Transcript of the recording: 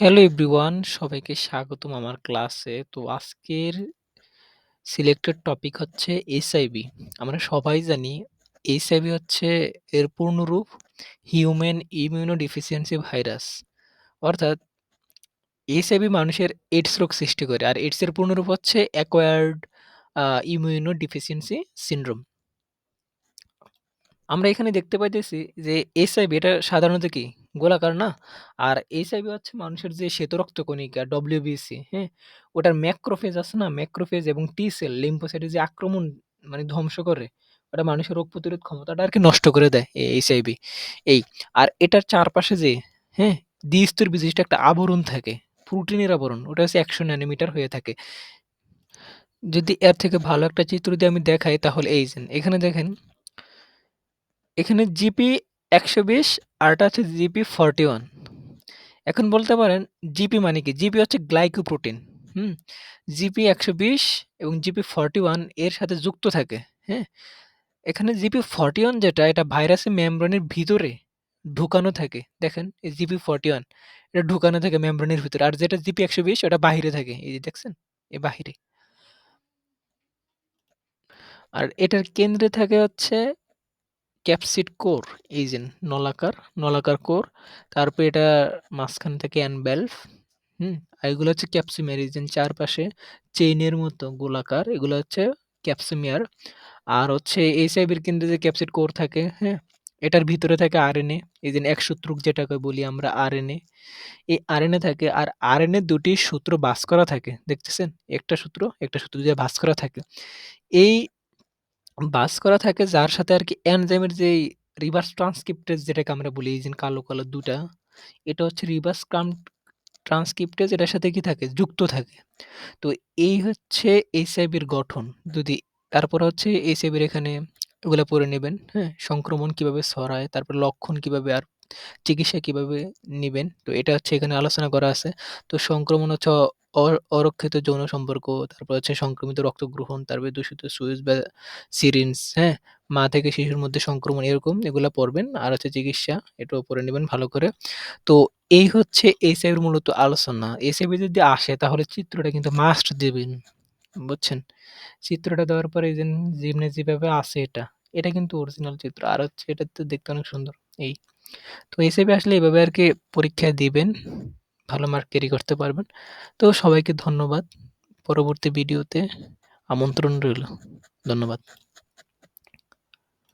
Hello everyone সবাইকে স্বাগতম আমার ক্লাসে। তো আজকের সিলেক্টেড টপিক হচ্ছে এইচআইভি। আমরা সবাই জানি এইচআইভি হচ্ছে এর পূর্ণরূপ হিউম্যান ইমিউনো ডেফিসিয়েন্সি ভাইরাস। অর্থাৎ এইচআইভি মানুষের এইডস রোগ সৃষ্টি করে। আর এইডস এর পূর্ণরূপ হচ্ছে অ্যাকোয়ার্ড ইমিউনো ডেফিসিয়েন্সি সিনড্রোম। আমরা এখানে দেখতে পাইতেছি যে এইচআইভি এটা সাধারণত কি? গোলাকার না? আর এইচআইভি হচ্ছে মানুষের যে শ্বেতরক্ত কণিকা ডব্লিউবিসি, হ্যাঁ? ওটার ম্যাক্রোফেজ আছে না? ম্যাক্রোফেজ এবং টি সেল লিম্ফোসাইটের যে আক্রমণ মানে ধ্বংস করে, ওটা মানুষের রোগ প্রতিরোধ ক্ষমতাটা আরকি নষ্ট করে দেয় এই এইচআইভি। এই। আর এটার চারপাশে যে, হ্যাঁ? দ্বিস্তর বিশিষ্ট একটা আবরণ থাকে। প্রোটিনের আবরণ। ওটা হচ্ছে ১০০ ন্যানোমিটার হয়ে থাকে। যদি এর থেকে ভালো একটা চিত্র দিয়ে আমি দেখাই তাহলে এই যে, এখানে দেখেন এখানে জিপি ১২০ আরটা হচ্ছে জিপি 41 এখন বলতে পারেন জিপি মানে কি? জিপি হচ্ছে গ্লাইকোপ্রোটিন। হুম? জিপি ১২০ এবং জিপি 41 এর সাথে যুক্ত থাকে। হ্যাঁ? এখানে জিপি 41 যেটা, এটা ভাইরাসের মেমব্রেনের ভিতরে ঢুকানো থাকে। দেখেন, এই জিপি 41 এটা ঢুকানো থাকে মেমব্রেনের ভিতরে। আর যেটা জিপি ১২০ ওটা বাহিরে থাকে। এই যে দেখছেন? এ বাহিরে। আর এটার কেন্দ্রে থাকে হচ্ছে ক্যাপসিড কোর এই যে নলাকার, নলাকার কোর। তারপরে এটা মাঝখান থেকে অ্যানভ্যালভ, হুম? আর এগুলো হচ্ছে ক্যাপসিমিয়ার এই যে চারপাশে চেইনের মতো গোলাকার এগুলো হচ্ছে ক্যাপসিমিয়ার। আর হচ্ছে এইচআইভির কেন্দ্রে যে ক্যাপসিড কোর থাকে, হ্যাঁ? এটার ভিতরে থাকে আর আরএনএ। এই যে একসূত্রক যেটাকে বলি আমরা আর আরএনএ। এই আর আরএনএ থাকে আর আর আরএনএ দুটি সূত্র বাস করা থাকে। দেখতেছেন? একটা সূত্র, একটা সূত্র দিয়ে বাস করা থাকে। এই বাস করা থাকে যার সাথে আরকি এনজাইমের যেই রিভার্স ট্রান্সক্রিপ্টেজ যেটাকে আমরা বলি এই যে কালো, কালো ২ টা এটা হচ্ছে রিভার্স কাম ট্রান্সক্রিপ্টেজ এটার সাথে কি থাকে? যুক্ত থাকে। তো এই হচ্ছে এইচআইভির গঠন। যদি তারপরে হচ্ছে এইচআইভির এখানে এগুলা পড়ে নেবেন, হ্যাঁ? সংক্রমণ কীভাবে ছড়ায়, তারপর লক্ষণ কীভাবে আর চিকিৎসা কীভাবে নিবেন। তো এটা হচ্ছে এখানে আলোচনা করা আছে। তো সংক্রমণ হচ্ছে অরক্ষিত যৌন সম্পর্ক, তারপর হচ্ছে সংক্রমিত রক্ত গ্রহণ, তারপরে দূষিত সুইচ বা সিরিঞ্জ, হ্যাঁ? মা থেকে শিশুর মধ্যে সংক্রমণ এরকম এগুলা পড়বেন। আর হচ্ছে চিকিৎসা এটাও পড়ে নিবেন ভালো করে। তো এই হচ্ছে এইচআইভির মূলত আলোচনা। এইচআইভি যদি আসে তাহলে চিত্রটা কিন্তু মাস্ট দিবেন। বুঝছেন? চিত্রটা দেওয়ার পরে এই যে যেমনি যেভাবে আছে এটা, এটা কিন্তু অরিজিনাল চিত্র। আর হচ্ছে এটা তো দেখতে অনেক সুন্দর। এই। তো এইচআইভি আসলে এভাবে আরকি পরীক্ষা দিবেন। ভালো মার্ক ক্যারি করতে পারবেন। তো সবাইকে ধন্যবাদ। পরবর্তী ভিডিওতে আমন্ত্রণ রইল। ধন্যবাদ।